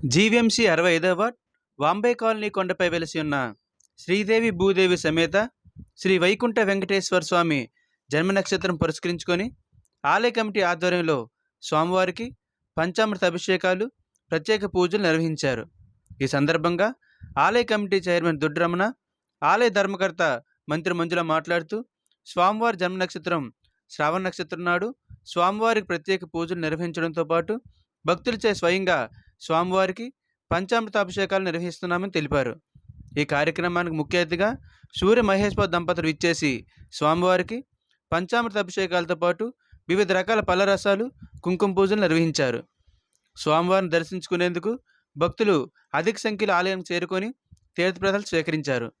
GVMC అరవై ఐదవ ward Vambay colony కొండపై వెలిసి ఉన్న శ్రీదేవి భూదేవి సమేత శ్రీ వైకుంఠ వెంకటేశ్వర స్వామి జన్మ నక్షత్రం పురస్కరించుకొని ఆలయ కమిటీ ఆధ్వర్యంలో స్వామివారికి పంచామృత అభిషేకాలు ప్రత్యేక పూజలు నిర్వహించారు. ఈ సందర్భంగా ఆలయ కమిటీ చైర్మన్ దుడ్రమణ ఆలయ ధర్మకర్త మంత్రి మంజుల మాట్లాడుతూ స్వామివారి జన్మ నక్షత్రం శ్రావణ నక్షత్రం నాడు స్వామివారికి ప్రత్యేక పూజలు నిర్వహించడంతో పాటు భక్తులచే స్వయంగా స్వామివారికి పంచామృత అభిషేకాలు నిర్వహిస్తున్నామని తెలిపారు. ఈ కార్యక్రమానికి ముఖ్య అతిథిగా సూర్య మహేశ్వర దంపతులు ఇచ్చేసి స్వామివారికి పంచామృత అభిషేకాలతో పాటు వివిధ రకాల పళ్ళ రసాలు కుంకుమ పూజలు నిర్వహించారు. స్వామివారిని దర్శించుకునేందుకు భక్తులు అధిక సంఖ్యలో ఆలయం చేరుకొని తీర్థప్రదాలు స్వీకరించారు.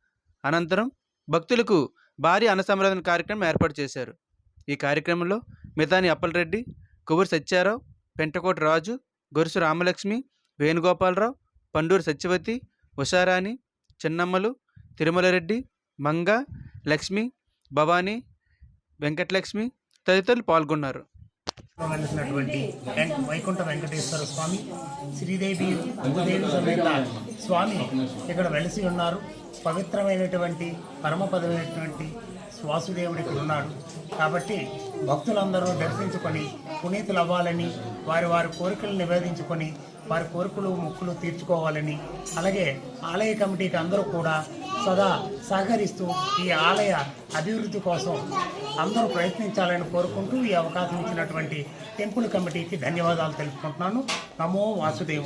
అనంతరం భక్తులకు భారీ అన్నసంరాధన కార్యక్రమం ఏర్పాటు చేశారు. ఈ కార్యక్రమంలో మితాని అప్పలరెడ్డి కొవ్వూరు సత్యారావు పెంటకోట రాజు గొరుసు రామలక్ష్మి వేణుగోపాలరావు పండూరు సత్యవతి ఉషారాణి చిన్నమ్మలు తిరుమలరెడ్డి మంగ లక్ష్మి భవానీ వెంకటలక్ష్మి తదితరులు పాల్గొన్నారు. వెలిసినటువంటి వైకుంఠ వెంకటేశ్వర స్వామి శ్రీదేవి భూదేవి సమేత స్వామి ఇక్కడ వెలిసి ఉన్నారు. పవిత్రమైనటువంటి పరమపదమైనటువంటి వాసుదేవుడు ఇక్కడ ఉన్నాడు. కాబట్టి భక్తులందరూ దర్శించుకొని పునీతులు అవ్వాలని వారి వారి కోరికలు నివేదించుకొని వారి కోరికలు మొక్కులు తీర్చుకోవాలని అలాగే ఆలయ కమిటీకి అందరూ కూడా సదా సహకరిస్తూ ఈ ఆలయ అభివృద్ధి కోసం అందరూ ప్రయత్నించాలని కోరుకుంటూ ఈ అవకాశం ఇచ్చినటువంటి టెంపుల్ కమిటీకి ధన్యవాదాలు తెలుపుకుంటున్నాను. నమో వాసుదేవ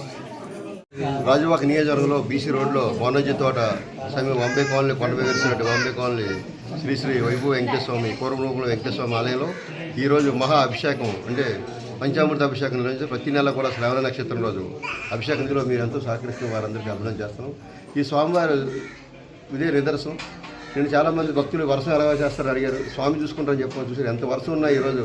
రాజువాక నియోజకవర్గంలో బీసీ రోడ్లో మోనోజీ తోట సమీప వంబే కాలనీ కొండపై వెలిసినట్టు వంబే కాలనీ శ్రీ శ్రీ వైభవ వెంకటస్వామి పూర్వరూపంలో వెంకటస్వామి ఆలయంలో ఈరోజు మహా అభిషేకం అంటే పంచామృత అభిషేకం నిర్వహించి ప్రతి నెల కూడా శ్రావణ నక్షత్రం రోజు అభిషేకంలో మీరంతా సహకరిస్తున్న వారందరికీ అభినందన చేస్తున్నాం. ఈ స్వామివారు ఇదే నిదర్శనం. నేను చాలామంది భక్తులు వర్షం ఎలా చేస్తారు అడిగారు. స్వామి చూసుకుంటారని చెప్పని చూసారు ఎంత వర్షం ఉన్నా ఈరోజు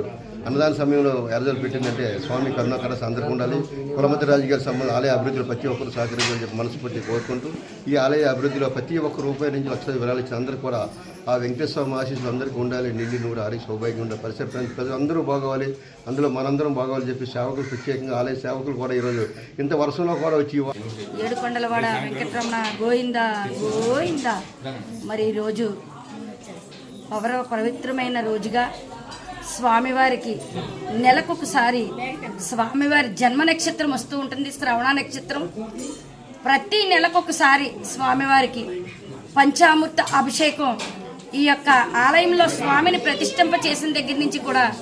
అన్నదాన సమయంలో ఎరజలు పెట్టిందంటే స్వామి కరుణాకర అందరికీ ఉండాలి. కులమతి రాజుగారి సంబంధం ఆలయ అభివృద్ధిలో ప్రతి ఒక్కరు సహకరించాలని చెప్పి మనస్ఫూర్తి కోరుకుంటూ ఈ ఆలయ అభివృద్ధిలో ప్రతి ఒక్క రూపాయి నుంచి లక్ష వివరాలు ఇచ్చిన అందరికీ కూడా ఆ వెంకటేశ్వర ఆశీస్సులు అందరికీ ఉండాలి. నిండి నూరు ఆరి సౌభాగ్యం ఉండాలి పరిసర ప్రాంత ప్రజలు అందరూ బాగోవాలి. అందులో మనందరం బాగోవాలి చెప్పి సేవకులు ప్రత్యేకంగా ఆలయ సేవకులు కూడా ఈరోజు ఇంత వర్షంలో కూడా వచ్చి ఏడుకొండలవాడ వెంకటరమణ గోయిందా గోయిందా మరి ఈరోజు పవర పవిత్రమైన రోజుగా స్వామివారికి నెలకొకసారి స్వామివారి జన్మ నక్షత్రం వస్తూ ఉంటుంది శ్రవణ నక్షత్రం. ప్రతి నెలకొకసారి స్వామివారికి పంచామృత అభిషేకం ఈ యొక్క ఆలయంలో స్వామిని ప్రతిష్ఠింప చేసిన దగ్గర నుంచి కూడా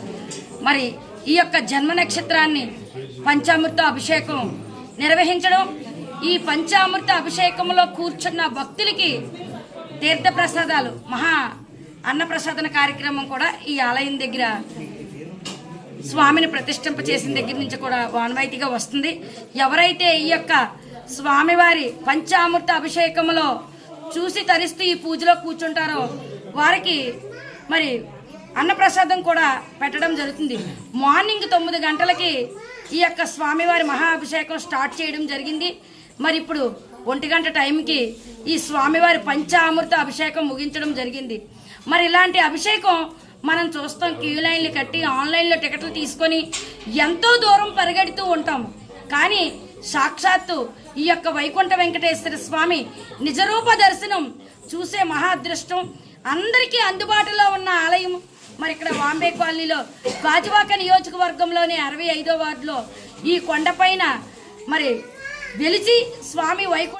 మరి ఈ యొక్క జన్మ నక్షత్రాన్ని పంచామృత అభిషేకం నిర్వహించడం ఈ పంచామృత అభిషేకంలో కూర్చున్న భక్తులకి తీర్థప్రసాదాలు మహా అన్నప్రసాదన కార్యక్రమం కూడా ఈ ఆలయం దగ్గర స్వామిని ప్రతిష్ఠింప చేసిన దగ్గర నుంచి కూడా వానవాయితీగా వస్తుంది. ఎవరైతే ఈ యొక్క స్వామివారి పంచామృత అభిషేకంలో చూసి తరిస్తూ ఈ పూజలో కూర్చుంటారో వారికి మరి అన్నప్రసాదం కూడా పెట్టడం జరుగుతుంది. మార్నింగ్ తొమ్మిది గంటలకి ఈ యొక్క స్వామివారి మహా అభిషేకం స్టార్ట్ చేయడం జరిగింది. మరి ఇప్పుడు ఒంటి గంట టైంకి ఈ స్వామివారి పంచామృత అభిషేకం ముగించడం జరిగింది. మరి ఇలాంటి అభిషేకం మనం చూస్తాం క్యూ లైన్లు కట్టి ఆన్లైన్లో టికెట్లు తీసుకొని ఎంతో దూరం పరిగెడుతూ ఉంటాం. కానీ సాక్షాత్తు ఈ యొక్క వైకుంఠ వెంకటేశ్వర స్వామి నిజరూప దర్శనం చూసే మహా అదృష్టం అందరికీ అందుబాటులో ఉన్న ఆలయం మరి ఇక్కడ వాంబే కాలనీలో గాజువాక నియోజకవర్గంలోని అరవై ఐదో వార్డులో ఈ కొండపైన మరి వెలిచి స్వామి వైకుంఠ